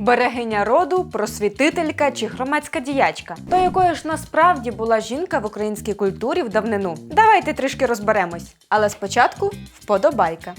Берегиня роду, просвітителька чи громадська діячка. То якою ж насправді була жінка в українській культурі в давнину? Давайте трішки розберемось. Але спочатку вподобайка.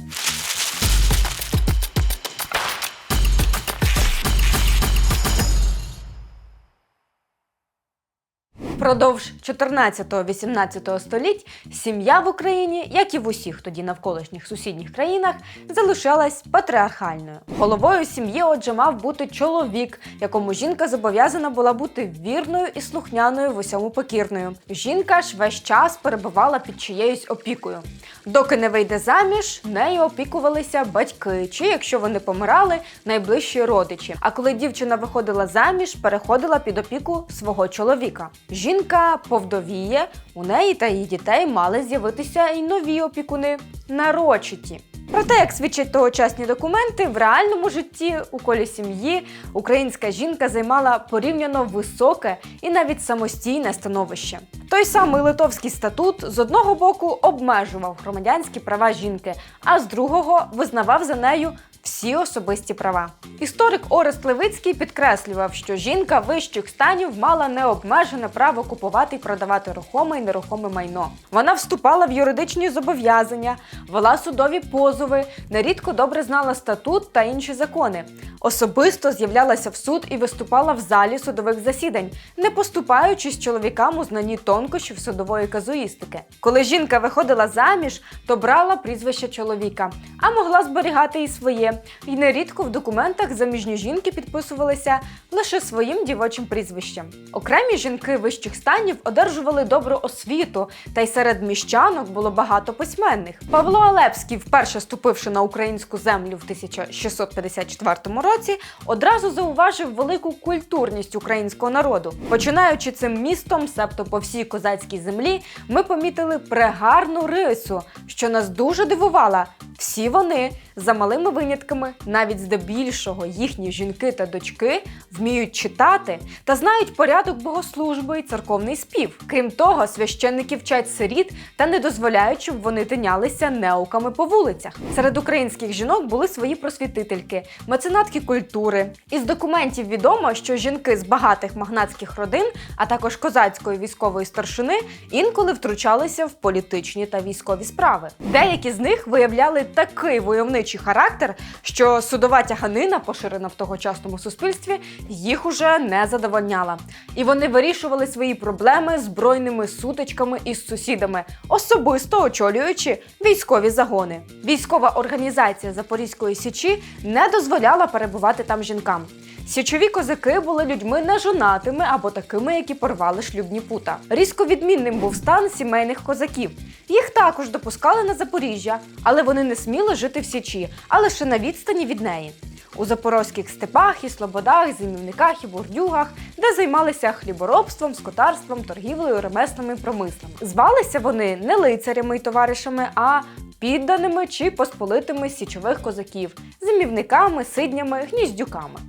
Впродовж 14-18 століть сім'я в Україні, як і в усіх тоді навколишніх сусідніх країнах, залишалась патріархальною. Головою сім'ї, отже, мав бути чоловік, якому жінка зобов'язана була бути вірною і слухняною в усьому покірною. Жінка ж весь час перебувала під чиєюсь опікою. Доки не вийде заміж, нею опікувалися батьки, чи якщо вони помирали, найближчі родичі. А коли дівчина виходила заміж, переходила під опіку свого чоловіка. Жінка повдовіє, у неї та її дітей мали з'явитися і нові опікуни нарочиті. Проте, як свідчать тогочасні документи, в реальному житті у колі сім'ї українська жінка займала порівняно високе і навіть самостійне становище. Той самий Литовський статут з одного боку обмежував громадянські права жінки, а з другого визнавав за нею всі особисті права. Історик Орест Левицький підкреслював, що жінка вищих станів мала необмежене право купувати і продавати рухоме і нерухоме майно. Вона вступала в юридичні зобов'язання, вела судові позови, нерідко добре знала статут та інші закони. Особисто з'являлася в суд і виступала в залі судових засідань, не поступаючись чоловікам у знанні тонкощів судової казуїстики. Коли жінка виходила заміж, то брала прізвище чоловіка, а могла зберігати і своє. І нерідко в документах заміжні жінки підписувалися лише своїм дівочим прізвищем. Окремі жінки вищих станів одержували добру освіту, та й серед міщанок було багато письменних. Павло Алепський, вперше ступивши на українську землю в 1654 році, одразу зауважив велику культурність українського народу. Починаючи цим містом, себто по всій козацькій землі, ми помітили прегарну рису, що нас дуже дивувала. Всі вони, за малими винятками, навіть здебільшого їхні жінки та дочки вміють читати та знають порядок богослужби і церковний спів. Крім того, священники вчать сиріт та не дозволяють, щоб вони тинялися неуками по вулицях. Серед українських жінок були свої просвітительки, меценатки культури. Із документів відомо, що жінки з багатих магнатських родин, а також козацької військової старшини, інколи втручалися в політичні та військові справи. Деякі з них виявляли такий войовничий характер, що судова тяганина, поширена в тогочасному суспільстві, їх уже не задовольняла. І вони вирішували свої проблеми збройними сутичками із сусідами, особисто очолюючи військові загони. Військова організація Запорізької січі не дозволяла перебувати там жінкам. Січові козаки були людьми нежонатими або такими, які порвали шлюбні пута. Різко відмінним був стан сімейних козаків. Їх також допускали на Запоріжжя, але вони не сміли жити в Січі, а лише на відстані від неї. У запорозьких степах і слободах, зимівниках і бурдюгах, де займалися хліборобством, скотарством, торгівлею, ремеслами і промислами. Звалися вони не лицарями й товаришами, а підданими чи посполитими січових козаків, зимівниками, сиднями, гніздюками.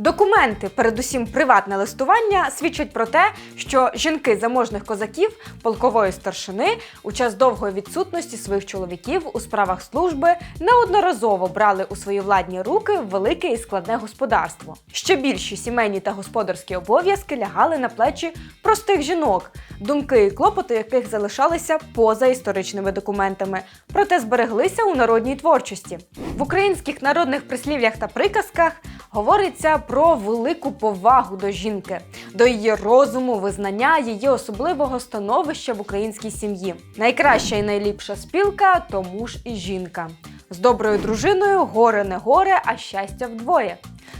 Документи, передусім приватне листування, свідчать про те, що жінки заможних козаків полкової старшини у час довгої відсутності своїх чоловіків у справах служби неодноразово брали у свої владні руки велике і складне господарство. Ще більші сімейні та господарські обов'язки лягали на плечі простих жінок, думки і клопоти яких залишалися поза історичними документами, проте збереглися у народній творчості. В українських народних прислів'ях та приказках говориться про велику повагу до жінки, до її розуму, визнання, її особливого становища в українській сім'ї. Найкраща і найліпша спілка то муж і жінка. З доброю дружиною горе не горе, а щастя вдвоє.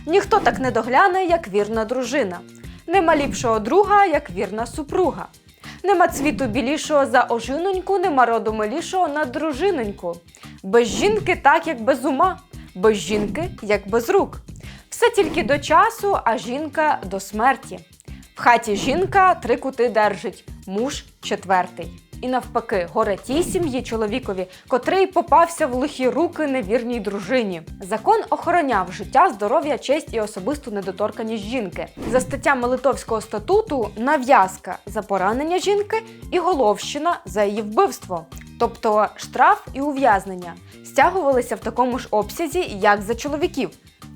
Ніхто так не догляне, як вірна дружина. Нема ліпшого друга, як вірна супруга. Нема цвіту білішого за ожиноньку, нема роду милішого на дружиноньку. Без жінки так, як без ума, без жінки, як без рук. Все тільки до часу, а жінка до смерті. В хаті жінка три кути держить, муж четвертий. І навпаки, горе тій сім'ї чоловікові, котрий попався в лихі руки невірній дружині. Закон охороняв життя, здоров'я, честь і особисту недоторканість жінки. За статтями Литовського статуту нав'язка за поранення жінки і головщина за її вбивство. Тобто штраф і ув'язнення стягувалися в такому ж обсязі, як за чоловіків.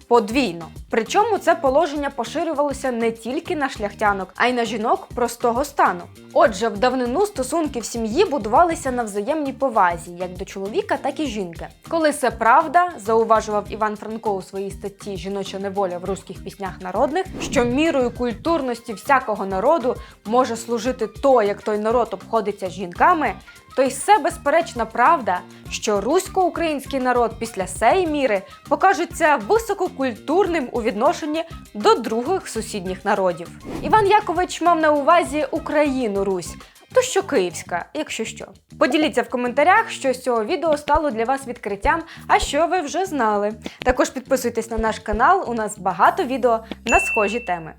Подвійно. Причому це положення поширювалося не тільки на шляхтянок, а й на жінок простого стану. Отже, в давнину стосунки в сім'ї будувалися на взаємній повазі, як до чоловіка, так і жінки. Коли це правда, зауважував Іван Франко у своїй статті Жіноча неволя в руських піснях народних, що мірою культурності всякого народу може служити то, як той народ обходиться з жінками, то й все безперечна правда, що русько-український народ після сеї міри покажеться висококультурним у відношенні до других сусідніх народів. Іван Якович мав на увазі Україну Русь. То що київська, якщо що. Поділіться в коментарях, що з цього відео стало для вас відкриттям, а що ви вже знали. Також підписуйтесь на наш канал, у нас багато відео на схожі теми.